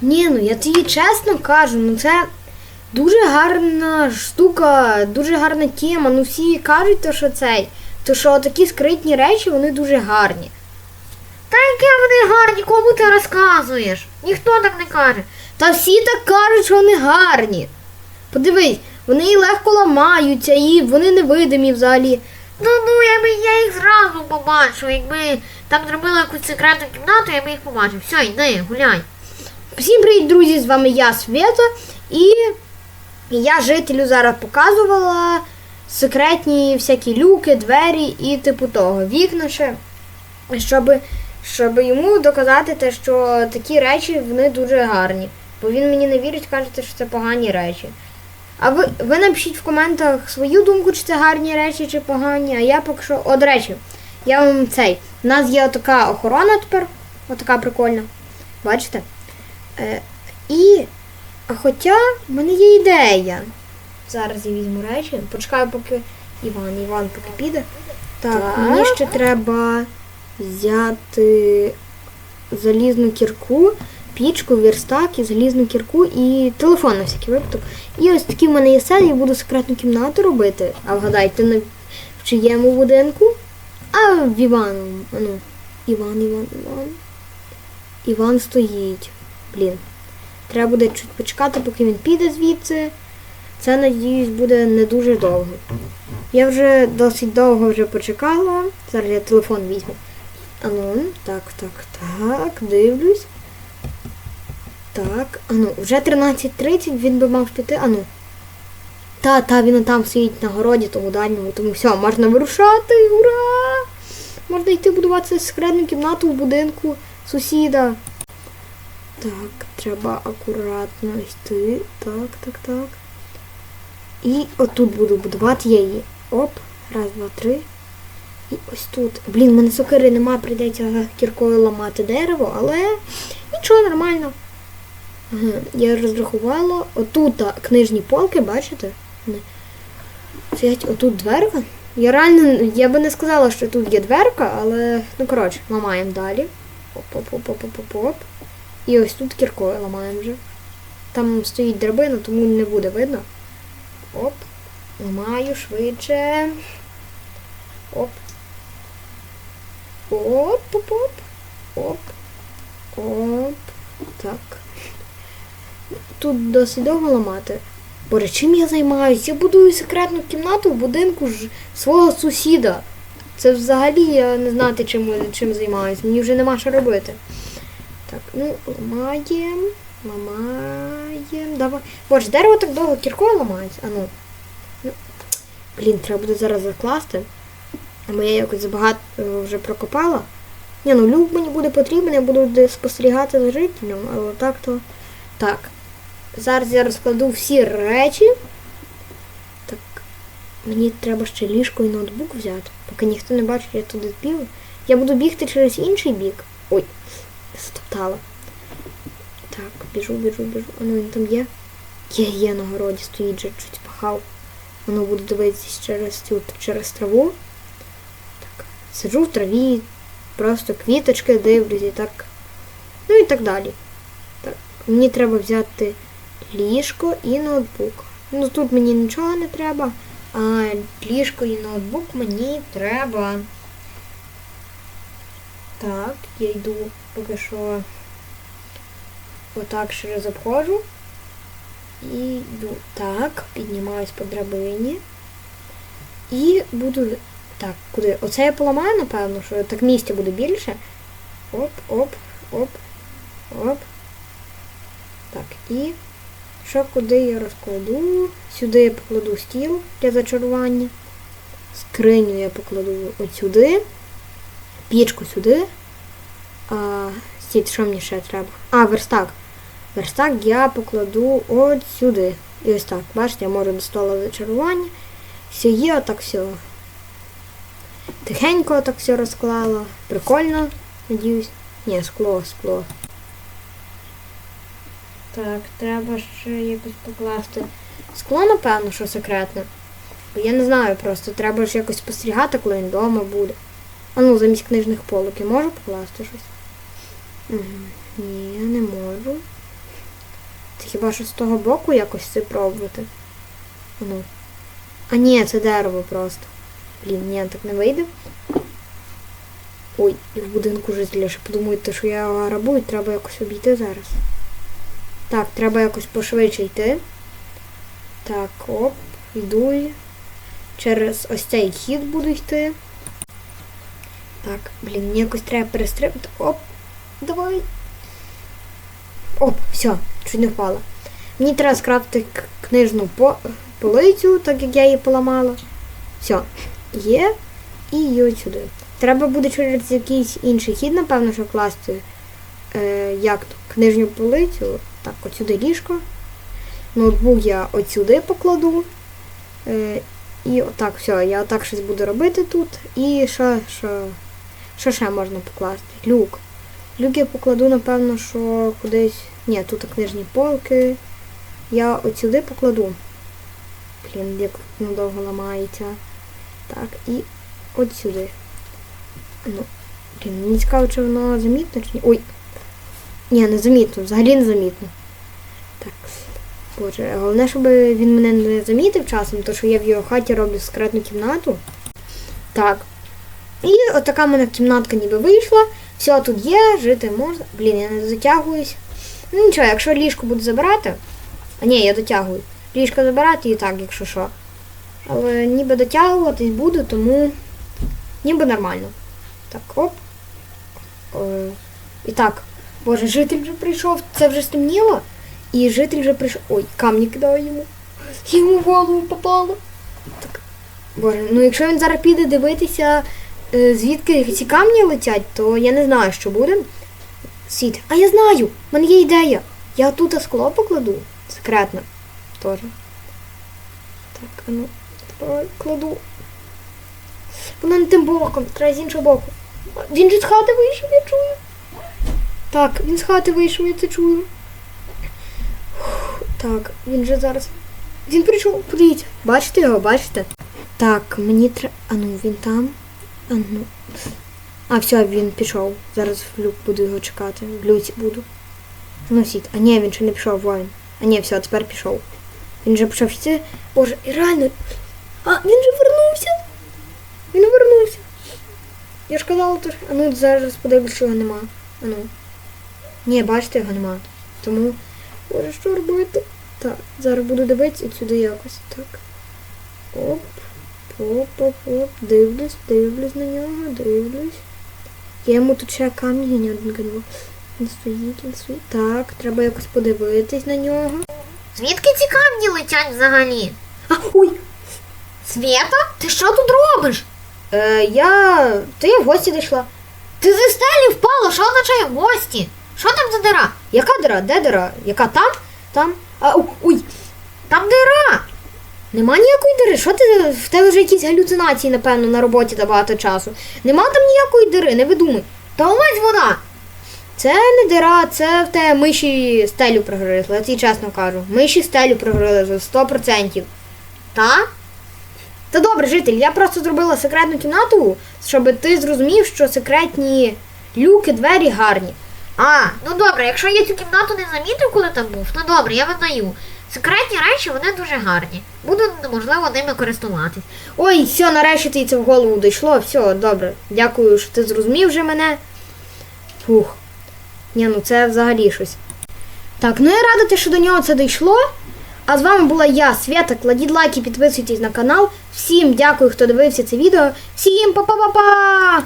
Ні, ну я тобі чесно кажу, ну це дуже гарна штука, дуже гарна тема. Ну всі кажуть, то, що цей, то що такі скритні речі, вони дуже гарні. Та які вони гарні, кому ти розказуєш? Ніхто так не каже. Та всі так кажуть, що вони гарні. Подивись, вони і легко ламаються, і вони невидимі взагалі. Ну ну я я їх зразу побачив. Якби там зробили якусь секретну кімнату, я би їх побачив. Все, йди, гуляй. Всім привіт, друзі! З вами я, Свята, і я жителю зараз показувала секретні всякі люки, двері і типу того, вікна ще, щоб, щоб йому доказати те, що такі речі вони дуже гарні. Бо він мені не вірить, кажете, що це погані речі. А ви, ви напишіть в коментах свою думку, чи це гарні речі, чи погані. А я поки що. О, до речі, я вам цей. У нас є така охорона тепер, отака прикольна. Бачите? Е, і а хоча в мене є ідея. Зараз я візьму речі. Почекаю, поки Іван, Іван поки піде. Так, Так. мені ще треба взяти залізну кірку, пічку, верстак і залізну кірку і телефон на всякий випадок. І ось такі в мене є селі, я буду секретну кімнату робити. А вгадайте, на в чиєму будинку? А в Івану. Ну, Іван, Іван, Іван. Іван стоїть. Блін. Треба буде чуть почекати, поки він піде звідси. Це, надіюсь, буде не дуже довго. Я вже досить довго вже почекала. Зараз я телефон візьму. Ану, так, так, так, дивлюсь. Так, ану, вже 13.30, він би мав піти. Ану. Та, та, він там стоїть на городі, тому дальньому, тому все, можна вирушати, ура! Можна йти будувати секретну кімнату в будинку сусіда. Так, треба акуратно йти. Так, так, так. І отут буду будувати я її. Оп, раз, два, три. І ось тут. Блін, в мене сокири нема, прийдеться кіркою ламати дерево, але нічого, нормально. Я розрахувала. Отут книжні полки, бачите? Стоять отут дверка. Я реально, я би не сказала, що тут є дверка, але ну коротше, ламаємо далі. Оп-оп-оп-оп-оп-оп. І ось тут кіркою ламаємо вже. Там стоїть драбина, тому не буде видно. Оп. Ламаю швидше. Оп. Оп-оп-оп. Оп. Оп. Так. Тут досить довго ламати. Боже, чим я займаюсь? Я будую секретну кімнату в будинку ж свого сусіда. Це взагалі я не знати, чим, чим займаюсь. Мені вже нема що робити. Так, ну, ламаємо, ламаємо. Давай. Боже, дерево так довго кіркою ламається. А ну. ну. Блін, треба буде зараз закласти. Бо я якось забагато е, вже прокопала. Ні, ну люк мені буде потрібен, я буду де спостерігати за жителем, але так то. Так. Зараз я розкладу всі речі. Так. Мені треба ще ліжко і ноутбук взяти. Поки ніхто не бачить, я туди бігу. Я буду бігти через інший бік. Ой, стоптала. Так, біжу, біжу, біжу. А ну він там є. Є, є на городі, стоїть вже чуть пахав. Воно буде дивитися через цю через траву. Так. Сиджу в траві, просто квіточки дивлюсь і так. Ну і так далі. Так. Мені треба взяти ліжко і ноутбук. Ну тут мені нічого не треба, а ліжко і ноутбук мені треба. Так, я йду поки що отак через обходжу. І йду так, піднімаюсь по драбині. І буду. Так, куди? Оце я поламаю, напевно, що так місця буде більше. Оп, оп, оп, оп. Так, і що куди я розкладу? Сюди я покладу стіл для зачарування. Скриню я покладу от сюди. Пічку сюди. А, стіть, що мені ще треба? А, верстак. Верстак я покладу от сюди. І ось так. Бачите, я можу до стола зачарування. Все є, отак все. Тихенько так все розклала. Прикольно, надіюсь. Ні, скло, скло. Так, треба ще якось покласти. Скло, напевно, що секретне. Бо я не знаю просто, треба ж якось спостерігати, коли він вдома буде. А ну, замість книжних полок я можу покласти щось? Ні, я не можу. Це хіба що з того боку якось це пробувати. Ну. А ні, це дерево просто. Блін, ні, так не вийде. Ой, і в будинку жителі ще подумають, що я грабую, треба якось обійти зараз. Так, треба якось пошвидше йти. Так, оп, йду. Через ось цей хід буду йти. Так, блін, мені якось треба перестрибнути. Оп, давай. Оп, все, чуть не впала. Мені треба скрафтити к- книжну по- полицю, так як я її поламала. Все, є. І її от сюди. Треба буде через якийсь інший хід, напевно, що класти. Е, як то? Книжню полицю. Так, от сюди ліжко. Ноутбук я от сюди покладу. Е, і отак, все, я отак щось буду робити тут. І що, що ще можна покласти? Люк. Люк я покладу, напевно, що кудись. Ні, тут книжні полки. Я от покладу. Блін, як воно довго ламається. Так, і от сюди. Ну, блін, мені цікаво, чи воно замітно, чи ні. Ой. Ні, не замітно, взагалі не замітно. Так. Боже, головне, щоб він мене не замітив часом, то що я в його хаті роблю секретну кімнату. Так. І отака в мене кімнатка ніби вийшла. Все тут є, жити можна. Блін, я не дотягуюсь. Ну нічого, якщо ліжко буду забирати. А ні, я дотягую. Ліжко забирати і так, якщо що. Але ніби дотягуватись буду, тому ніби нормально. Так, оп. Е, і так. Боже, житель вже прийшов, це вже стемніло. І житель вже прийшов. Ой, камні кидаю йому. Йому в голову попало. Так. Боже, ну якщо він зараз піде дивитися, звідки ці камні летять, то я не знаю, що буде. Світ. А я знаю! в мене є ідея. Я тут скло покладу. Секретно. Тоже. Так, а ну, давай кладу. Воно не тим боком, треба з іншого боку. Він же з хати вийшов, я чую. Так, він з хати вийшов, я це чую. Так, він же зараз. Він прийшов, подивіться. Бачите його, бачите? Так, мені треба. А ну, він там. А ну. А, все, він пішов. Зараз в люк буду його чекати. В люці буду. Ну, сіть. А ні, він ще не пішов, воїн. А ні, все, тепер пішов. Він же почав йти. Боже, і реально. А, він же вернувся. Він вернувся. Я ж казала, то. А ну зараз подивлюсь, що його нема. А ну. Ні, бачите, його нема. Тому. Боже, що робити? Так, зараз буду дивитися сюди якось. Так. Оп. Оп, оп, оп. Дивлюсь, дивлюсь на нього, дивлюсь. Я йому тут ще камінь один кинув. Він стоїть, він стоїть. Так, треба якось подивитись на нього. Звідки ці камні летять взагалі? А, ой! Свєта, ти що тут робиш? Е, я. Я в гості дійшла. Ти зі стелі впала, що означає гості? Що там за дира? Яка дира? Де дира? Яка там? Там. А, ой! Там дира. Нема ніякої дири. Що ти в тебе вже якісь галюцинації, напевно, на роботі та багато часу. Нема там ніякої дири, не видумуй. Та ось вона. Це не дира, це в те миші стелю прогризли, я тобі чесно кажу. Миші стелю прогризли 100%. Та? Та добре, житель, я просто зробила секретну кімнату, щоб ти зрозумів, що секретні люки, двері гарні. А, ну добре, якщо я цю кімнату не замітив, коли там був, ну добре, я визнаю. Секретні речі, вони дуже гарні. Буду, можливо, ними користуватись. Ой, все, нарешті тобі це в голову дійшло. Все, добре. Дякую, що ти зрозумів вже мене. Фух. Ні, ну це взагалі щось. Так, ну я рада, що до нього це дійшло. А з вами була я, Свята. Кладіть лайки, підписуйтесь на канал. Всім дякую, хто дивився це відео. Всім па-па-па-па!